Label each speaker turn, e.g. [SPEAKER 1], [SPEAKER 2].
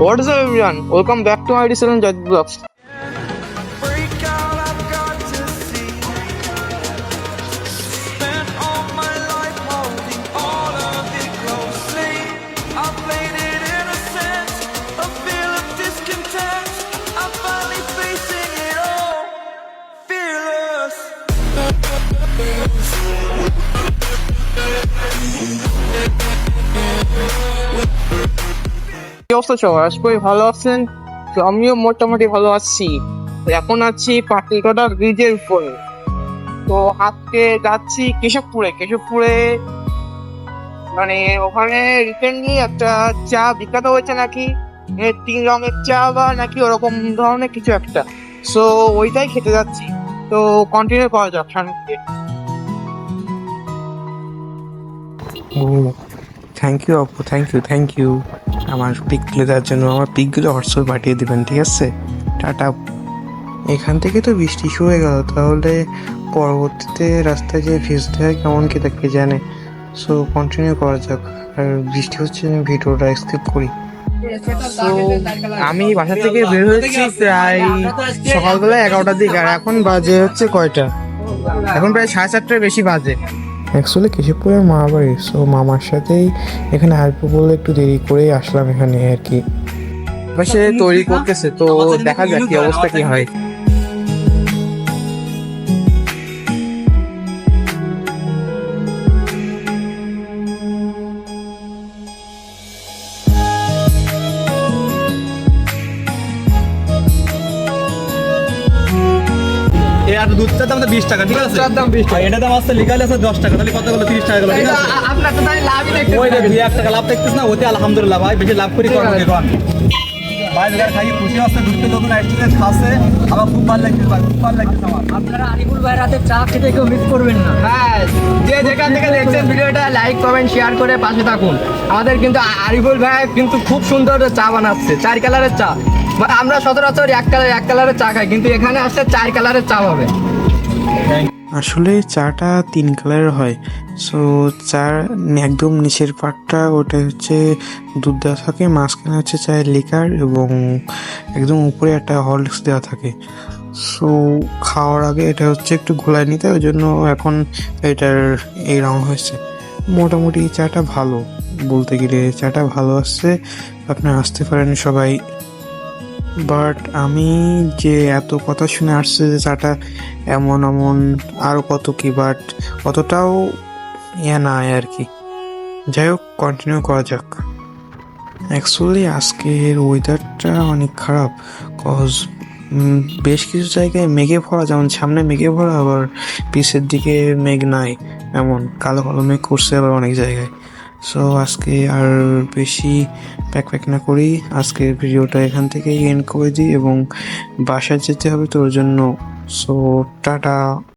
[SPEAKER 1] What is up everyone? Welcome back to my Dylan Judge Vlogs.
[SPEAKER 2] Break
[SPEAKER 1] অবস্থা সবার করি ভালো আছেন? আমিও মোটামুটি ভালো আছি। এখন আছি পাটলিকটা ব্রিজের উপরে। তো আজকে যাচ্ছি কেশবপুরে। কেশবপুরে মানে ওখানে রিসেন্টলি একটা চা বিখ্যাত হয়েছে নাকি? তিন রঙের চা বা নাকি ওরকম ধরনের কিছু একটা। সো ওইটাই খেতে যাচ্ছি। তো কন্টিনিউ করা যাক সামনে
[SPEAKER 3] থ্যাংক ইউ আপু থ্যাংক ইউ থ্যাংক ইউ আমার পিকগুলো দেওয়ার জন্য আমার পিকগুলো হোয়াটসঅ্যাপে পাঠিয়ে দেবেন, ঠিক আছে? টাটা। এখান থেকে তো বৃষ্টি শুরু হয়ে গেল, তাহলে পরবর্তীতে রাস্তায় যে ভিজতে হয় কেমন কি তাকে জানে। সো কন্টিনিউ করা যাক। আর বৃষ্টি হচ্ছে আমি ভিডিওটা স্কিপ করি।
[SPEAKER 1] আমি বাসা থেকে বের হয়েছি প্রায় সকালবেলা এগারোটার দিকে, আর এখন বাজে হচ্ছে কয়টা? এখন প্রায় সাড়ে চারটার বেশি বাজে।
[SPEAKER 3] অ্যাকচুয়ালি কেশবপুরের মা বাড়ি সো মামার সাথেই এখানে আসব বলে একটু দেরি করেই আসলাম এখানে আর কি।
[SPEAKER 1] সে তৈরি করতেছে তো দেখা যাক কি অবস্থা কি হয়।
[SPEAKER 4] আর দুধটার দাম তো বিশ টাকা ঠিক আছে?
[SPEAKER 1] দুধটার দাম 20 টাকা।
[SPEAKER 4] এটা দাম লিগাল আছে দশ টাকা তাহলে কত গেলো তিরিশ টাকা গেলো ঠিক আছে?
[SPEAKER 1] আপনার তো তাহলে লাভই দেখতে
[SPEAKER 4] ওই দেখ দুই এক টাকা লাভ দেখতেছ না? ওতে আলহামদুলিল্লাহ ভাই বেশি লাভ করি ভাই খাই খুশি আছে আসছে খাচ্ছে আমার খুব ভালো লাগছে ভাই খুব ভালো লাগছে আমার।
[SPEAKER 5] আপনারা আরিফুল ভাইয়ের হাতে চা খেতে কেউ মিস করবেন না।
[SPEAKER 1] হ্যাঁ যে যেখান থেকে দেখছেন ভিডিওটা লাইক কমেন্ট শেয়ার করে পাশে থাকুন। আমাদের কিন্তু আরিফুল ভাই কিন্তু খুব সুন্দর চা বানাচ্ছে চার কালারের চা। মানে আমরা সচরাচর এক কালার, এক কালারের চা খাই, কিন্তু এখানে আসছে চার কালারের চা হবে।
[SPEAKER 3] আসলে চাটা তিন কালারের হয়। সো চার একদম নিচের পাটটা, ওটা হচ্ছে দুধ দেওয়া থাকে, মাঝখানে হচ্ছে চায়ের লিকার এবং একদম উপরে একটা হরলিক্স দেওয়া থাকে। সো খাওয়ার আগে এটা হচ্ছে একটু ঘোলায় নিতে, ওই জন্য এখন এটার এই রং হয়েছে। মোটামুটি চাটা ভালো, বলতে গেলে চাটা ভালো আসছে। আপনারা আসতে পারেন সবাই। বাট আমি যে এত কথা শুনে আসছে যে চাটা এমন এমন আরও কত কি, বাট অতটাও ইয়ে না আর কি। যাই হোক কন্টিনিউ করা যাক। অ্যাকচুয়ালি আজকের ওয়েদারটা অনেক খারাপ কজ বেশ কিছু জায়গায় মেঘে ভরা, যেমন সামনে মেঘে ভরা, আবার পিছের দিকে মেঘ নাই, এমন। কালো কালো মেঘ করছে আবার অনেক জায়গায়। সো আজকে আর বেশি প্যাক প্যাক না করি। আজকের ভিডিওটা এখান থেকেই এন্ড করে দিই এবং বাসায় যেতে হবে তোর জন্য। So tata.